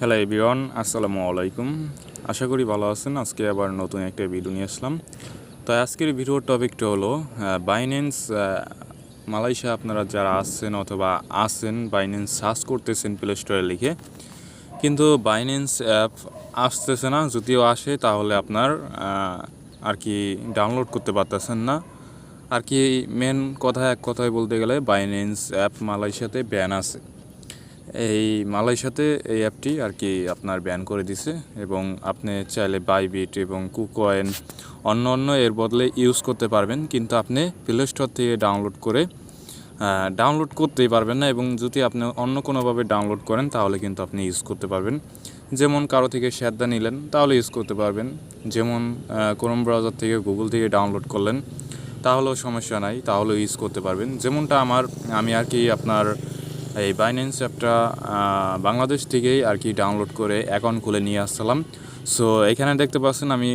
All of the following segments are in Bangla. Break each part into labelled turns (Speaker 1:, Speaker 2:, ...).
Speaker 1: হ্যালো এভরিওয়ান আসসালামু আলাইকুম আশা করি ভালো আছেন। আজকে আবার নতুন একটা ভিডিও নিয়ে আসলাম। তো আজকের ভিডিওর টপিকটা হলো বাইন্যান্স মালয়েশিয়া আপনারা যারা আসছেন অথবা আসছেন বাইন্যান্স সার্চ করতেছেন প্লে স্টোরে লিখে। কিন্তু বাইন্যান্স অ্যাপ আসতেছে না। যদিও আসে, তাহলে আপনার আর কি ডাউনলোড করতে পারতেছেন না। আর কি মেন কথা, এক কথায় বলতে গেলে বাইন্যান্স অ্যাপ মালয়েশিয়াতে ব্যান আছে। এই মালয়েশিয়াতে এই অ্যাপটি আর কি আপনার ব্যান করে দিছে এবং আপনি চাইলে বাইবিট এবং কুকয়েন অন্য অন্য এর বদলে ইউজ করতে পারবেন। কিন্তু আপনি প্লে স্টোর থেকে ডাউনলোড করে ডাউনলোড করতেই পারবেন না এবং যদি আপনি অন্য কোনোভাবে ডাউনলোড করেন তাহলে কিন্তু আপনি ইউজ করতে পারবেন। যেমন কারও থেকে শ্যাদ্দা নিলেন তাহলে ইউজ করতে পারবেন। যেমন ক্রোম ব্রাউজার থেকে গুগল থেকে ডাউনলোড করলেন তাহলেও সমস্যা নাই, তাহলেও ইউজ করতে পারবেন। যেমনটা আমার, আমি আর কি আপনার এই বাইন্যান্স অ্যাপটা বাংলাদেশ থেকেই আর কি ডাউনলোড করে অ্যাকাউন্ট খুলে নিয়ে আসছিলাম। সো এখানে দেখতে পাচ্ছেন আমি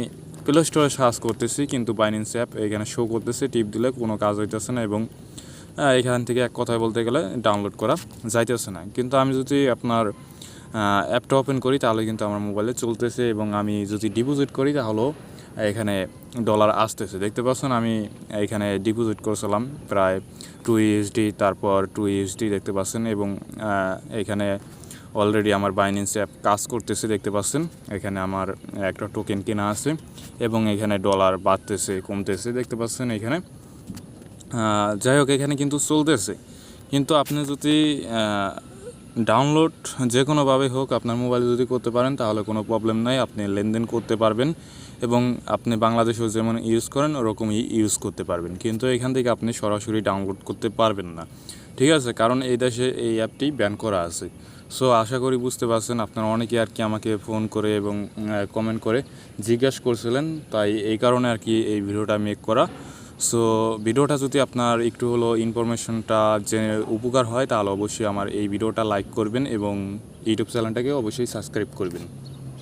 Speaker 1: প্লে স্টোরে সার্চ করতেছি, কিন্তু বাইন্যান্স অ্যাপ এখানে শো করতেছে টিপ দিলে কোনো কাজ হইতেছে না এবং এখান থেকে এক কথায় বলতে গেলে ডাউনলোড করা যাইতেছে না। কিন্তু আমি যদি আপনার অ্যাপটা ওপেন করি, তাহলে কিন্তু আমার মোবাইলে চলতেছে এবং আমি যদি ডিপোজিট করি তাহলেও এখানে ডলার আসতেছে। দেখতে পাচ্ছেন আমি এখানে ডিপোজিট করেছিলাম প্রায় টু ইউএসডি তারপর টু ইউএসডি দেখতে পাচ্ছেন এবং এখানে অলরেডি আমার বাইন্যান্স অ্যাপ কাজ করতেছে দেখতে পাচ্ছেন। এখানে আমার একটা টোকেন কেনা আছে এবং এখানে ডলার বাড়তেছে, কমতেছে দেখতে পাচ্ছেন এখানে। যাই হোক, এখানে কিন্তু চলতেছে। কিন্তু আপনি যদি ডাউনলোড যে কোনোভাবে হোক আপনার মোবাইলে যদি করতে পারেন, তাহলে কোনো প্রবলেম নাই, আপনি লেনদেন করতে পারবেন এবং আপনি বাংলাদেশেও যেমন ইউজ করেন, ওরকমই ইউজ করতে পারবেন। কিন্তু এখান থেকে আপনি সরাসরি ডাউনলোড করতে পারবেন না। ঠিক আছে? কারণ এই দেশে এই অ্যাপটি ব্যান করা আছে। সো আশা করি বুঝতে পারছেন, আপনারা অনেকে আর কি আমাকে ফোন করে এবং কমেন্ট করে জিজ্ঞাসা করছিলেন, তাই এই কারণে আর কি এই ভিডিওটা মেক করা। সো ভিডিওটা যদি আপনার একটু হলো ইনফরমেশনটা যে উপকার হয়, তাহলে অবশ্যই আমার এই ভিডিওটা লাইক করবেন এবং ইউটিউব চ্যানেলটাকে অবশ্যই সাবস্ক্রাইব করবেন।